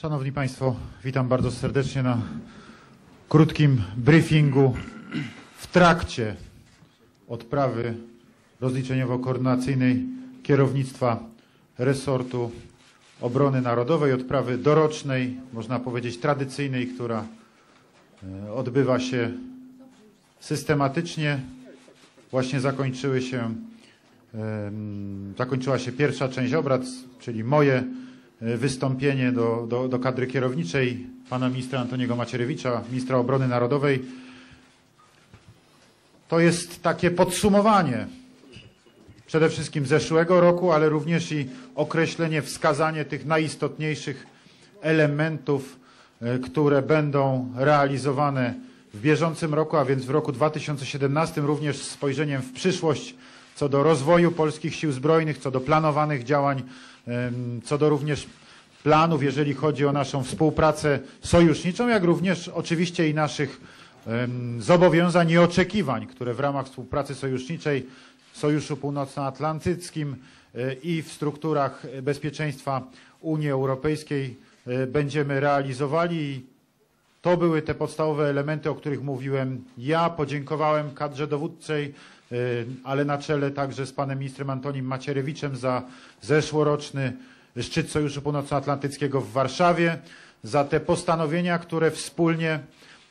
Szanowni Państwo, witam bardzo serdecznie na krótkim briefingu w trakcie odprawy rozliczeniowo-koordynacyjnej kierownictwa resortu obrony narodowej, odprawy dorocznej, można powiedzieć tradycyjnej, która e, odbywa się systematycznie. Właśnie zakończyły się, zakończyła się pierwsza część obrad, czyli moje wystąpienie do, do, do kadry kierowniczej pana ministra Antoniego Macierewicza, ministra obrony narodowej. To jest takie podsumowanie przede wszystkim zeszłego roku, ale również i określenie, wskazanie tych najistotniejszych elementów, e, które będą realizowane w bieżącym roku, a więc w roku 2017, również z spojrzeniem w przyszłość co do rozwoju polskich sił zbrojnych, co do planowanych działań, co do również planów, jeżeli chodzi o naszą współpracę sojuszniczą, jak również oczywiście i naszych zobowiązań i oczekiwań, które w ramach współpracy sojuszniczej Sojuszu Północnoatlantyckim e, i w strukturach bezpieczeństwa Unii Europejskiej e, będziemy realizowali. To były te podstawowe elementy, o których mówiłem. Ja podziękowałem kadrze dowódczej, ale na czele także z panem ministrem Antonim Macierewiczem za zeszłoroczny szczyt Sojuszu Północnoatlantyckiego w Warszawie, za te postanowienia, które wspólnie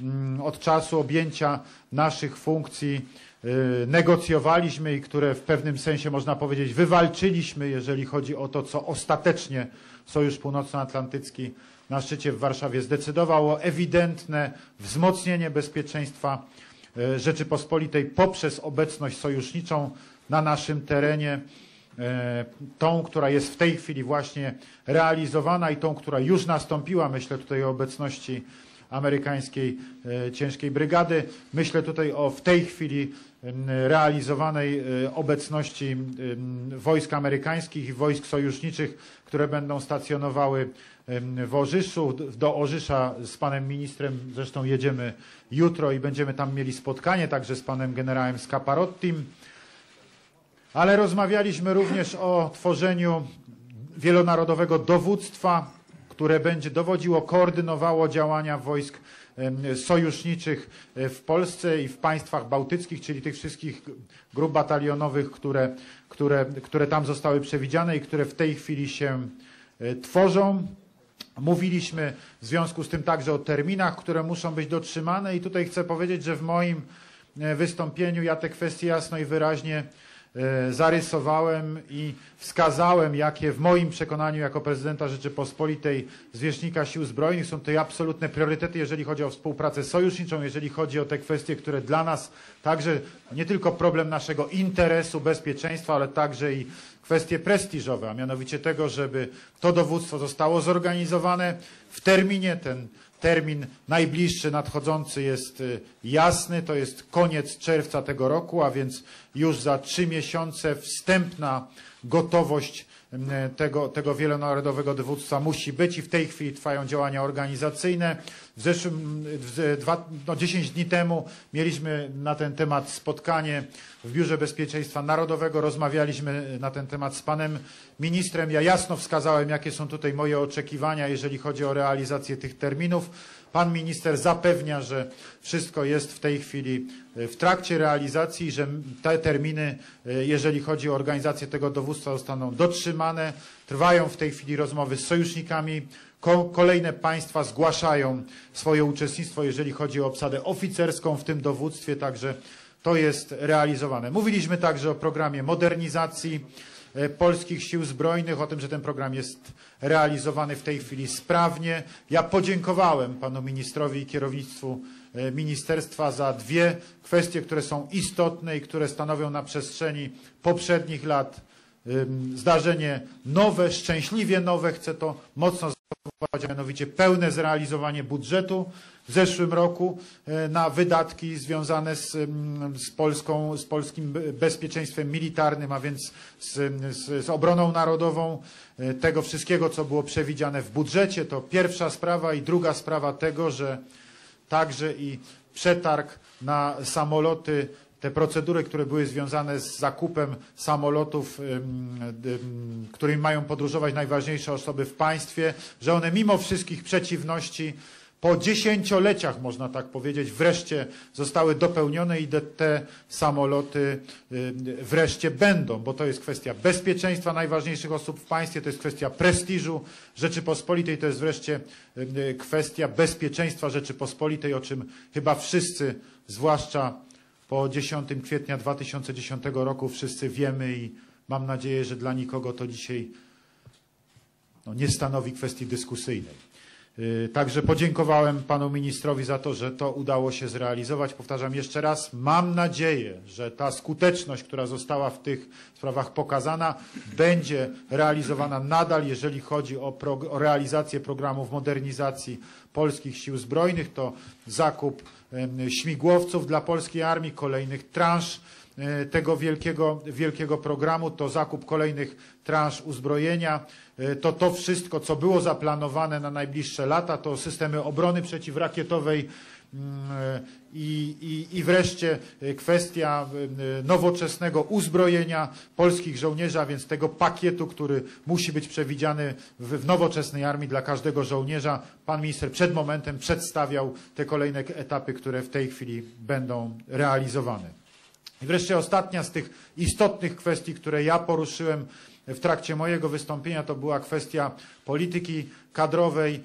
mm, od czasu objęcia naszych funkcji y, negocjowaliśmy i które w pewnym sensie można powiedzieć wywalczyliśmy, jeżeli chodzi o to, co ostatecznie Sojusz Północnoatlantycki na szczycie w Warszawie zdecydował o ewidentne wzmocnienie bezpieczeństwa Rzeczypospolitej poprzez obecność sojuszniczą na naszym terenie, e, tą, która jest w tej chwili właśnie realizowana i tą, która już nastąpiła. Myślę tutaj o obecności amerykańskiej e, ciężkiej brygady. Myślę tutaj o w tej chwili realizowanej e, obecności wojsk amerykańskich i wojsk sojuszniczych, które będą stacjonowały w Orzyszu. Do Orzysza z panem ministrem zresztą jedziemy jutro i będziemy tam mieli spotkanie także z panem generałem Scaparottim. Ale rozmawialiśmy również o tworzeniu wielonarodowego dowództwa, które będzie dowodziło, koordynowało działania wojsk sojuszniczych e, w Polsce i w państwach bałtyckich, czyli tych wszystkich grup batalionowych, które, które, które tam zostały przewidziane i które w tej chwili się e, tworzą. Mówiliśmy w związku z tym także o terminach, które muszą być dotrzymane i tutaj chcę powiedzieć, że w moim e, wystąpieniu ja te kwestie jasno i wyraźnie zarysowałem i wskazałem, jakie w moim przekonaniu jako prezydenta Rzeczypospolitej Zwierzchnika Sił Zbrojnych są to absolutne priorytety, jeżeli chodzi o współpracę sojuszniczą, jeżeli chodzi o te kwestie, które dla nas także nie tylko problem naszego interesu, bezpieczeństwa, ale także i kwestie prestiżowe, a mianowicie tego, żeby to dowództwo zostało zorganizowane w terminie. Ten termin najbliższy nadchodzący jest y, jasny, to jest koniec czerwca tego roku, a więc już za trzy miesiące wstępna gotowość tego, tego wielonarodowego dowództwa musi być i w tej chwili trwają działania organizacyjne. W zeszłym, w, dwa, no 10 dni temu mieliśmy na ten temat spotkanie w Biurze Bezpieczeństwa Narodowego. Rozmawialiśmy na ten temat z panem ministrem. Ja jasno wskazałem, jakie są tutaj moje oczekiwania, jeżeli chodzi o realizację tych terminów. Pan minister zapewnia, że wszystko jest w tej chwili e, w trakcie realizacji, że te terminy, e, jeżeli chodzi o organizację tego dowództwa, zostaną dotrzymane. Trwają w tej chwili rozmowy z sojusznikami. Ko- Kolejne państwa zgłaszają swoje uczestnictwo, jeżeli chodzi o obsadę oficerską w tym dowództwie, także to jest realizowane. Mówiliśmy także o programie modernizacji polskich sił zbrojnych, o tym, że ten program jest realizowany w tej chwili sprawnie. Ja podziękowałem panu ministrowi i kierownictwu e, ministerstwa za dwie kwestie, które są istotne i które stanowią na przestrzeni poprzednich lat zdarzenie nowe, szczęśliwie nowe, chcę to mocno a mianowicie pełne zrealizowanie budżetu w zeszłym roku e, na wydatki związane z, ym, z, Polską, z polskim be- bezpieczeństwem militarnym, a więc z, z, z obroną narodową, e, tego wszystkiego, co było przewidziane w budżecie. To pierwsza sprawa i druga sprawa tego, że także i przetarg na samoloty te procedury, które były związane z zakupem samolotów, ym, ym, którymi mają podróżować najważniejsze osoby w państwie, że one mimo wszystkich przeciwności po dziesięcioleciach, można tak powiedzieć, wreszcie zostały dopełnione i te samoloty wreszcie będą, bo to jest kwestia bezpieczeństwa najważniejszych osób w państwie, to jest kwestia prestiżu Rzeczypospolitej, to jest wreszcie kwestia bezpieczeństwa Rzeczypospolitej, o czym chyba wszyscy, zwłaszcza po 10 kwietnia 2010 roku, wszyscy wiemy i mam nadzieję, że dla nikogo to dzisiaj no, nie stanowi kwestii dyskusyjnej. Y, także podziękowałem panu ministrowi za to, że to udało się zrealizować. Powtarzam jeszcze raz, mam nadzieję, że ta skuteczność, która została w tych sprawach pokazana, będzie realizowana nadal, jeżeli chodzi o, o realizację programów modernizacji polskich sił zbrojnych. To zakup śmigłowców dla polskiej armii, kolejnych transz tego wielkiego, wielkiego programu, to zakup kolejnych transz uzbrojenia, e, to to wszystko, co było zaplanowane na najbliższe lata, to systemy obrony przeciwrakietowej mm, e, i, i, i wreszcie kwestia nowoczesnego uzbrojenia polskich żołnierzy, a więc tego pakietu, który musi być przewidziany w, w nowoczesnej armii dla każdego żołnierza. Pan minister przed momentem przedstawiał te kolejne etapy, które w tej chwili będą realizowane. I wreszcie ostatnia z tych istotnych kwestii, które ja poruszyłem w trakcie mojego wystąpienia, to była kwestia polityki kadrowej.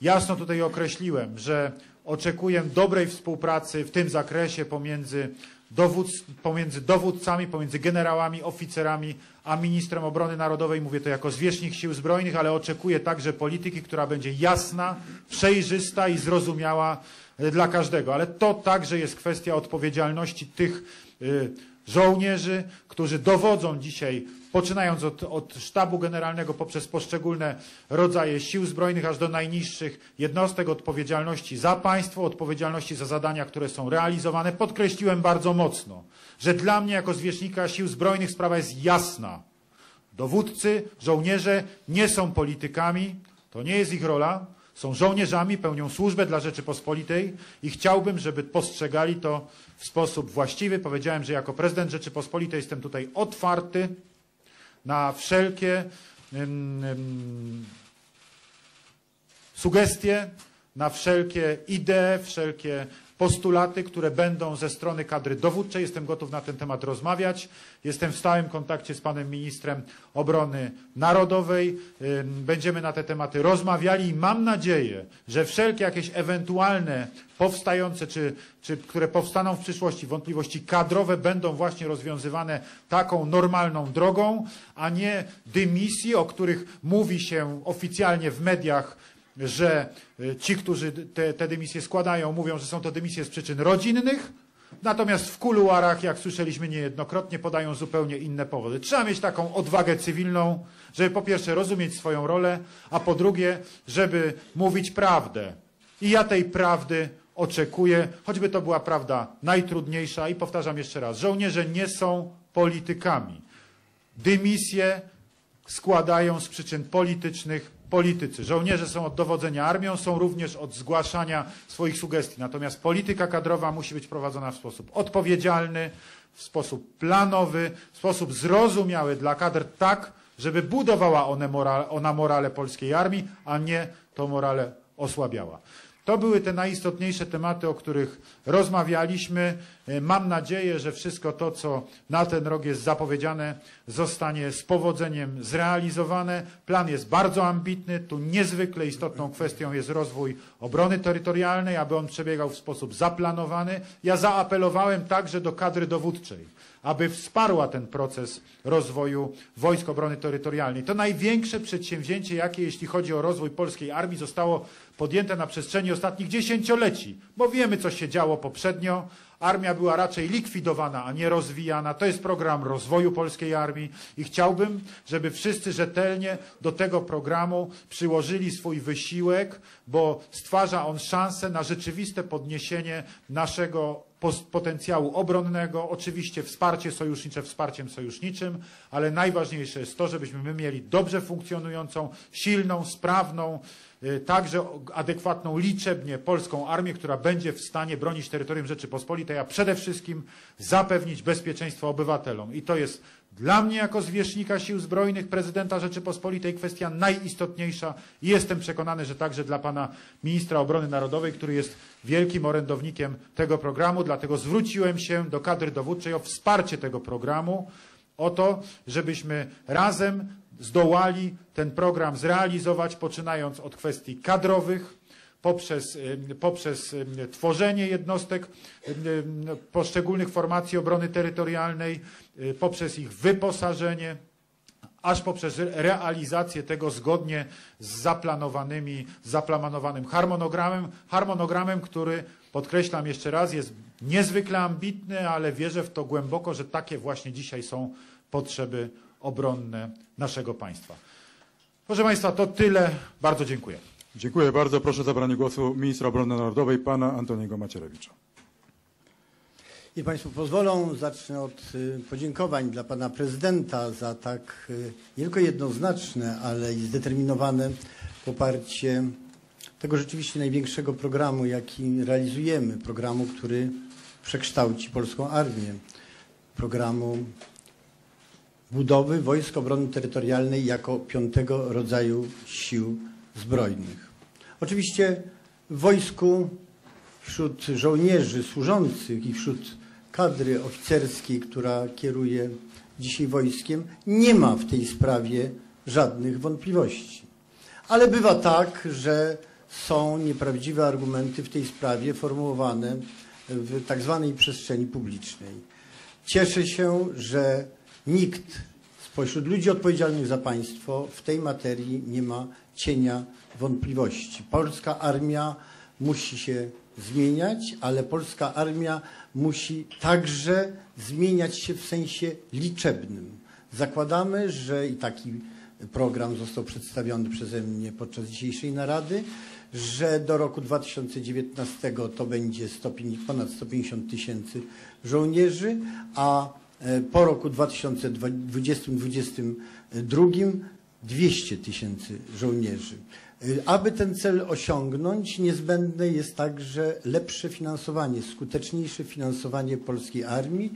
Jasno tutaj określiłem, że oczekuję dobrej współpracy w tym zakresie pomiędzy, pomiędzy dowódcami, pomiędzy generałami, oficerami, a ministrem obrony narodowej. Mówię to jako zwierzchnik sił zbrojnych, ale oczekuję także polityki, która będzie jasna, przejrzysta i zrozumiała dla każdego. Ale to także jest kwestia odpowiedzialności tych żołnierzy, którzy dowodzą dzisiaj, poczynając od, od, sztabu generalnego poprzez poszczególne rodzaje sił zbrojnych, aż do najniższych jednostek odpowiedzialności za państwo, odpowiedzialności za zadania, które są realizowane. Podkreśliłem bardzo mocno, że dla mnie jako zwierzchnika sił zbrojnych sprawa jest jasna. Dowódcy, żołnierze nie są politykami, to nie jest ich rola, są żołnierzami, pełnią służbę dla Rzeczypospolitej i chciałbym, żeby postrzegali to w sposób właściwy. Powiedziałem, że jako prezydent Rzeczypospolitej jestem tutaj otwarty na wszelkie um, um, sugestie, na wszelkie idee, wszelkie postulaty, które będą ze strony kadry dowódczej. Jestem gotów na ten temat rozmawiać. Jestem w stałym kontakcie z panem ministrem obrony narodowej. Będziemy na te tematy rozmawiali i mam nadzieję, że wszelkie jakieś ewentualne powstające, czy, czy które powstaną w przyszłości wątpliwości kadrowe będą właśnie rozwiązywane taką normalną drogą, a nie dymisji, o których mówi się oficjalnie w mediach że e, ci, którzy te, te dymisje składają, mówią, że są to dymisje z przyczyn rodzinnych, natomiast w kuluarach, jak słyszeliśmy niejednokrotnie, podają zupełnie inne powody. Trzeba mieć taką odwagę cywilną, żeby po pierwsze rozumieć swoją rolę, a po drugie, żeby mówić prawdę. I ja tej prawdy oczekuję, choćby to była prawda najtrudniejsza i powtarzam jeszcze raz, żołnierze nie są politykami. Dymisje składają z przyczyn politycznych politycy. Żołnierze są od dowodzenia armią, są również od zgłaszania swoich sugestii. Natomiast polityka kadrowa musi być prowadzona w sposób odpowiedzialny, w sposób planowy, w sposób zrozumiały dla kadr, tak, żeby budowała one morale, ona morale polskiej armii, a nie to morale osłabiała. To były te najistotniejsze tematy, o których rozmawialiśmy. E, mam nadzieję, że wszystko to, co na ten rok jest zapowiedziane, zostanie z powodzeniem zrealizowane. Plan jest bardzo ambitny. Tu niezwykle istotną kwestią jest rozwój obrony terytorialnej, aby on przebiegał w sposób zaplanowany. Ja zaapelowałem także do kadry dowódczej aby wsparła ten proces rozwoju Wojsk Obrony Terytorialnej. To największe przedsięwzięcie, jakie jeśli chodzi o rozwój polskiej armii, zostało podjęte na przestrzeni ostatnich dziesięcioleci, bo wiemy, co się działo poprzednio. Armia była raczej likwidowana, a nie rozwijana. To jest program rozwoju polskiej armii i chciałbym, żeby wszyscy rzetelnie do tego programu przyłożyli swój wysiłek, bo stwarza on szansę na rzeczywiste podniesienie naszego potencjału obronnego, oczywiście wsparcie sojusznicze wsparciem sojuszniczym, ale najważniejsze jest to, żebyśmy my mieli dobrze funkcjonującą, silną, sprawną, y, także adekwatną liczebnie polską armię, która będzie w stanie bronić terytorium Rzeczypospolitej, a przede wszystkim zapewnić bezpieczeństwo obywatelom. I to jest dla mnie jako zwierzchnika sił zbrojnych prezydenta Rzeczypospolitej kwestia najistotniejsza. I jestem przekonany, że także dla pana ministra obrony narodowej, który jest wielkim orędownikiem tego programu, dlatego zwróciłem się do kadry dowódczej o wsparcie tego programu, o to, żebyśmy razem zdołali ten program zrealizować, poczynając od kwestii kadrowych, poprzez, y, poprzez y, tworzenie jednostek y, poszczególnych formacji obrony terytorialnej, poprzez ich wyposażenie, aż poprzez realizację tego zgodnie z zaplanowanymi, zaplanowanym harmonogramem, harmonogramem, który, podkreślam jeszcze raz, jest niezwykle ambitny, ale wierzę w to głęboko, że takie właśnie dzisiaj są potrzeby obronne naszego państwa. Proszę Państwa, to tyle. Bardzo dziękuję. Dziękuję bardzo. Proszę o zabranie głosu ministra obrony narodowej, pana Antoniego Macierewicza. Jeśli Państwo pozwolą, zacznę od y, podziękowań dla Pana Prezydenta za tak y, nie tylko jednoznaczne, ale i zdeterminowane poparcie tego rzeczywiście największego programu, jaki realizujemy, programu, który przekształci polską armię, programu budowy Wojsk Obrony Terytorialnej jako piątego rodzaju sił zbrojnych. Oczywiście w wojsku wśród żołnierzy służących i wśród kadry oficerskiej, która kieruje dzisiaj wojskiem, nie ma w tej sprawie żadnych wątpliwości. Ale bywa tak, że są nieprawdziwe argumenty w tej sprawie formułowane w tak zwanej przestrzeni publicznej. Cieszę się, że nikt spośród ludzi odpowiedzialnych za państwo w tej materii nie ma cienia wątpliwości. Polska armia musi się zmieniać, ale polska armia musi także zmieniać się w sensie liczebnym. Zakładamy, że i taki program został przedstawiony przeze mnie podczas dzisiejszej narady, że do roku 2019 to będzie 150, ponad 150 tysięcy żołnierzy, a e, po roku 2020-2022 200 tysięcy żołnierzy. Y, Aby ten cel osiągnąć, niezbędne jest także lepsze finansowanie, skuteczniejsze finansowanie polskiej armii.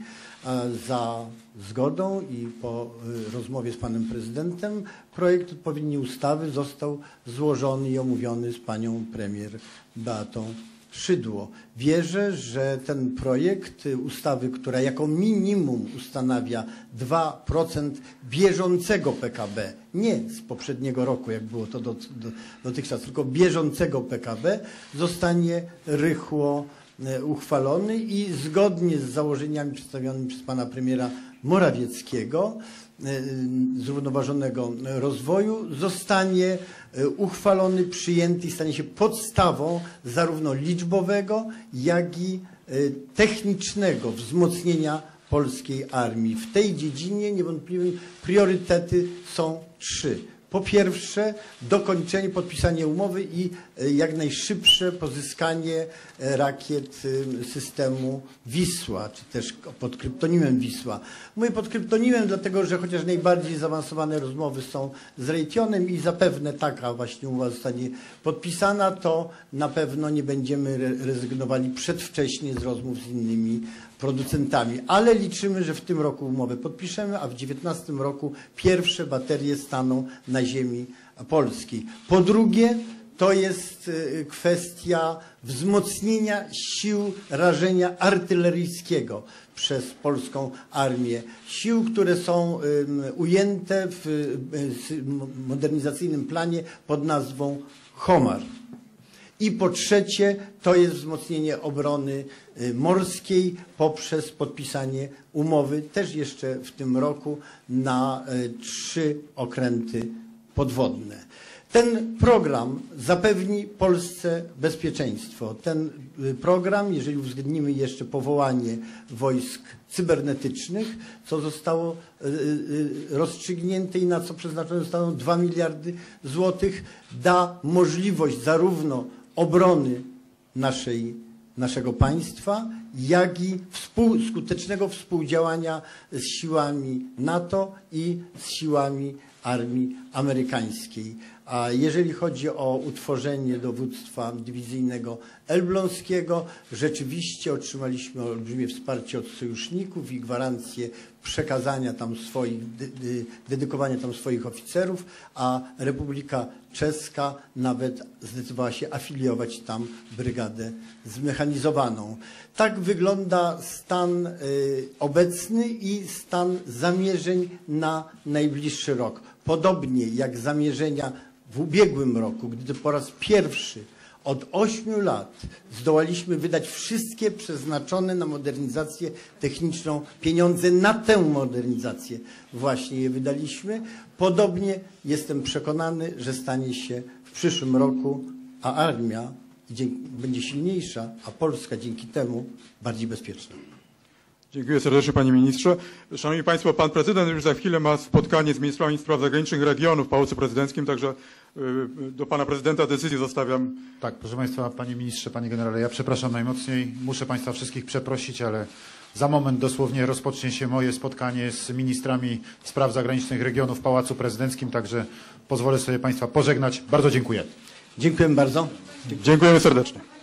Za zgodą i po y, rozmowie z panem prezydentem projekt odpowiedniej ustawy został złożony i omówiony z panią premier Beatą Szydło. Wierzę, że ten projekt ustawy, która jako minimum ustanawia 2% bieżącego PKB, nie z poprzedniego roku, jak było to do, do, dotychczas, tylko bieżącego PKB, zostanie rychło e, uchwalony i zgodnie z założeniami przedstawionymi przez pana premiera Morawieckiego zrównoważonego rozwoju zostanie e, uchwalony, przyjęty i stanie się podstawą zarówno liczbowego, jak i e, technicznego wzmocnienia polskiej armii. W tej dziedzinie niewątpliwie priorytety są trzy. Po pierwsze, dokończenie, podpisanie umowy i e, jak najszybsze pozyskanie e, rakiet systemu Wisła, czy też pod kryptonimem Wisła. Mówię pod kryptonimem, dlatego że chociaż najbardziej zaawansowane rozmowy są z Raytheonem i zapewne taka właśnie umowa zostanie podpisana, to na pewno nie będziemy re- rezygnowali przedwcześnie z rozmów z innymi producentami, ale liczymy, że w tym roku umowę podpiszemy, a w 2019 roku pierwsze baterie staną na ziemi polskiej. Po drugie, to jest y, kwestia wzmocnienia sił rażenia artyleryjskiego przez polską armię. Sił, które są ujęte w y, modernizacyjnym planie pod nazwą HOMAR. I po trzecie, to jest wzmocnienie obrony y, morskiej poprzez podpisanie umowy też jeszcze w tym roku na trzy okręty podwodne. Ten program zapewni Polsce bezpieczeństwo. Ten y, program, jeżeli uwzględnimy jeszcze powołanie wojsk cybernetycznych, co zostało y, y, rozstrzygnięte i na co przeznaczone zostaną 2 miliardy złotych, da możliwość zarówno obrony naszej naszego państwa, jak i współ, skutecznego współdziałania z siłami NATO i z siłami armii amerykańskiej. A jeżeli chodzi o utworzenie dowództwa dywizyjnego elbląskiego, rzeczywiście otrzymaliśmy olbrzymie wsparcie od sojuszników i gwarancję przekazania tam swoich, dy, dy, dedykowania tam swoich oficerów, a Republika Czeska nawet zdecydowała się afiliować tam brygadę zmechanizowaną. Tak wygląda stan y, obecny i stan zamierzeń na najbliższy rok. Podobnie jak zamierzenia w ubiegłym roku, gdy po raz pierwszy od ośmiu lat zdołaliśmy wydać wszystkie przeznaczone na modernizację techniczną pieniądze na tę modernizację. Właśnie je wydaliśmy. Podobnie jestem przekonany, że stanie się w przyszłym roku, a armia będzie silniejsza, a Polska dzięki temu bardziej bezpieczna. Dziękuję serdecznie panie ministrze. Szanowni państwo, pan prezydent już za chwilę ma spotkanie z ministrami spraw zagranicznych regionów w Pałacu Prezydenckim, także y, do pana prezydenta decyzję zostawiam. Tak, proszę Państwa, Panie Ministrze, Panie Generale, ja przepraszam najmocniej. Muszę Państwa wszystkich przeprosić, ale za moment dosłownie rozpocznie się moje spotkanie z ministrami spraw zagranicznych regionów w Pałacu Prezydenckim, także pozwolę sobie Państwa pożegnać. Bardzo dziękuję. Dziękuję bardzo. Dziękujemy serdecznie.